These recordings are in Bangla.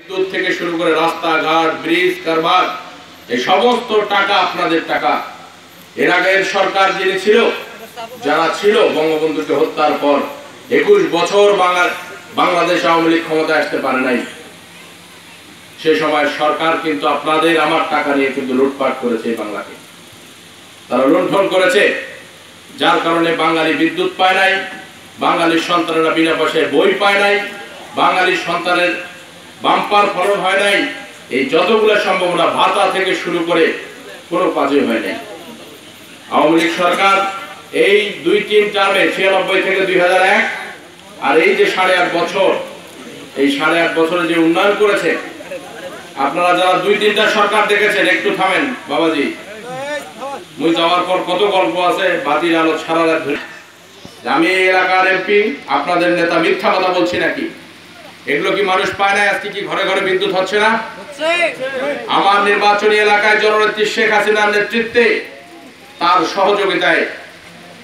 বিদ্যুৎ থেকে শুরু করে রাস্তাঘাট, ব্রিজ, কারবার, এই সমস্ত টাকা আপনাদের টাকা। এর আগের সরকার যিনি ছিল, যারা ছিল বঙ্গবন্ধুকে হত্যার পর একুশ বছর বাংলা বাংলাদেশ আওয়ামী লীগ ক্ষমতায় আসতে পারে নাই। সে সময় সরকার কিন্তু আপনাদের, আমার টাকা নিয়ে কিন্তু লুটপাট করেছে বাংলাকে। তারা লুণ্ঠন করেছে, যার কারণে বাঙালি বিদ্যুৎ পায় নাই, বাঙালির সন্তানেরা বিনা পয়সায় বই পায় নাই, বাঙালির সন্তানের বাম্পার ফলন হয় নাই। এই যতগুলো সম্ভাবনা ভাতা থেকে শুরু করে কোনো কাজই হয় নাই। আওয়ামী লীগ সরকার এই দুই তিন টার্মে ছিয়ানব্বই থেকে দুই হাজার এক আর এই যে সাড়ে আট বছর, এই সাড়ে আট বছরে যে উন্নয়ন করেছে, আপনারা যারা দুই তিনটা সরকার দেখেছেন, একটু থামেন, বাবাজি। মুই যাওয়ার পর কত গল্প আছে, বাতির আলো যে আমি এই এলাকার এমপি, আপনাদের নেতা মিথ্যা কথা বলছি নাকি? এগুলো কি মানুষ পায় না? আজকে কি ঘরে ঘরে বিদ্যুৎ হচ্ছে না? আমার নির্বাচনী এলাকায় জননেত্রী শেখ হাসিনার নেতৃত্বে তার সহযোগিতায়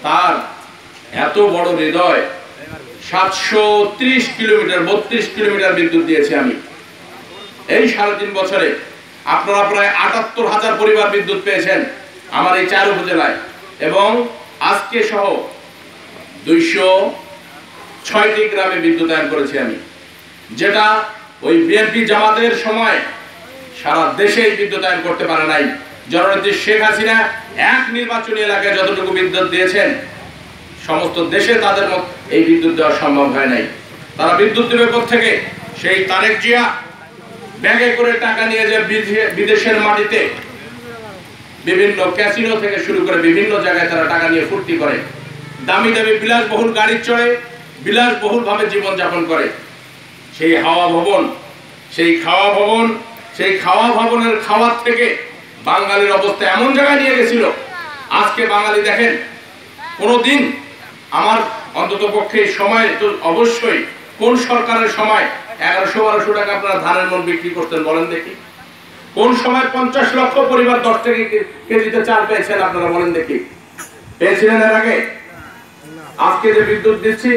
তার এত বড় হৃদয় সাতশো ত্রিশ কিলোমিটার বত্রিশ কিলোমিটার বিদ্যুৎ দিয়েছি আমি। এই সাড়ে তিন বছরে আপনারা প্রায় আটাত্তর হাজার পরিবার বিদ্যুৎ পেয়েছেন আমার এই চার উপজেলায়। এবং আজকে সহ দুইশো ছয়টি গ্রামে বিদ্যুতায়ন করেছি আমি। যেটা ওই বিএনপি জামাতের সময় সারা দেশে বিদ্যুতায়ন করতে পারে নাই। জননেত্রী শেখ হাসিনা এক নির্বাচনী এলাকায় যতটুকু বিদ্যুৎ দিয়েছেন, সমস্ত দেশে তাদের এই বিদ্যুৎ দেওয়া সম্ভব হয় নাই। তারা বিদ্যুৎ দেবে থেকে সেই তারেক জিয়া ব্যাগে করে টাকা নিয়ে যে বিদেশের মাটিতে বিভিন্ন ক্যাসিনো থেকে শুরু করে বিভিন্ন জায়গায় তারা টাকা নিয়ে ফুর্তি করে। দামি দামি বিলাসবহুল গাড়ি চড়ে বিলাসবহুল ভাবে জীবন যাপন করে। সেই হাওয়া ভবন, সেই খাওয়া ভবন, সেই খাওয়া ভবনের খাওয়ার থেকে বাঙালির অবস্থা এমন জায়গায় নিয়ে গেছিল। আজকে বাঙালি দেখেন কোনো দিন আমার অন্তত পক্ষে সময় তো অবশ্যই, কোন সরকারের সময় এগারোশো বারোশো টাকা আপনারা ধানের মন বিক্রি করতেন বলেন দেখি। কোন সময় পঞ্চাশ লক্ষ পরিবার দশ থেকে কেজিতে চাল পেয়েছেন আপনারা বলেন দেখি। পেয়েছিলেন এর আগে? আজকে যে বিদ্যুৎ দিচ্ছি,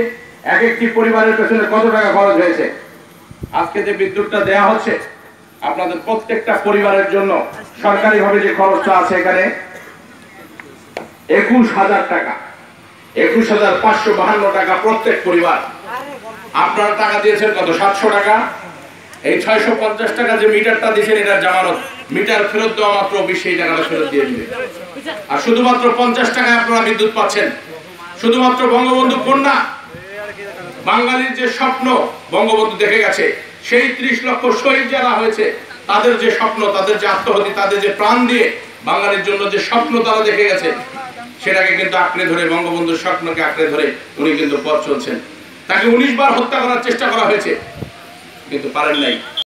এক একটি পরিবারের পেছনে কত টাকা খরচ হয়েছে? আজকে যে বিদ্যুৎটা দেয়া হচ্ছে, আপনাদের প্রত্যেকটা পরিবারের জন্য সরকারিভাবে যে খরচটা আছে এখানে, একুশ হাজার টাকা, একুশ হাজার পাঁচশো বাহান্ন টাকা প্রত্যেক পরিবার। আপনারা টাকা দিয়েছেন কত? সাতশো টাকা। এই ছয়শো পঞ্চাশ টাকা যে মিটারটা দিয়েছেন এটার জামানত। মিটার ফেরত দেওয়া মাত্র অফিস সেই টাকাটা ফেরত দিয়ে দিবে। আর শুধুমাত্র পঞ্চাশ টাকায় আপনারা বিদ্যুৎ পাচ্ছেন। শুধুমাত্র বঙ্গবন্ধু কন্যা বাঙালির যে স্বপ্ন বঙ্গবন্ধু দেখে গেছে, সেই ত্রিশ লক্ষ শহীদ যারা হয়েছে, তাদের যে স্বপ্ন, তাদের যে আত্মহতি তাদের যে প্রাণ দিয়ে বাঙালির জন্য যে স্বপ্ন তারা দেখে গেছে, সেটাকে কিন্তু আঁকড়ে ধরে, বঙ্গবন্ধুর স্বপ্নকে আঁকড়ে ধরে উনি কিন্তু পথ চলছেন। তাকে উনিশ বার হত্যা করার চেষ্টা করা হয়েছে, কিন্তু পারেন নাই।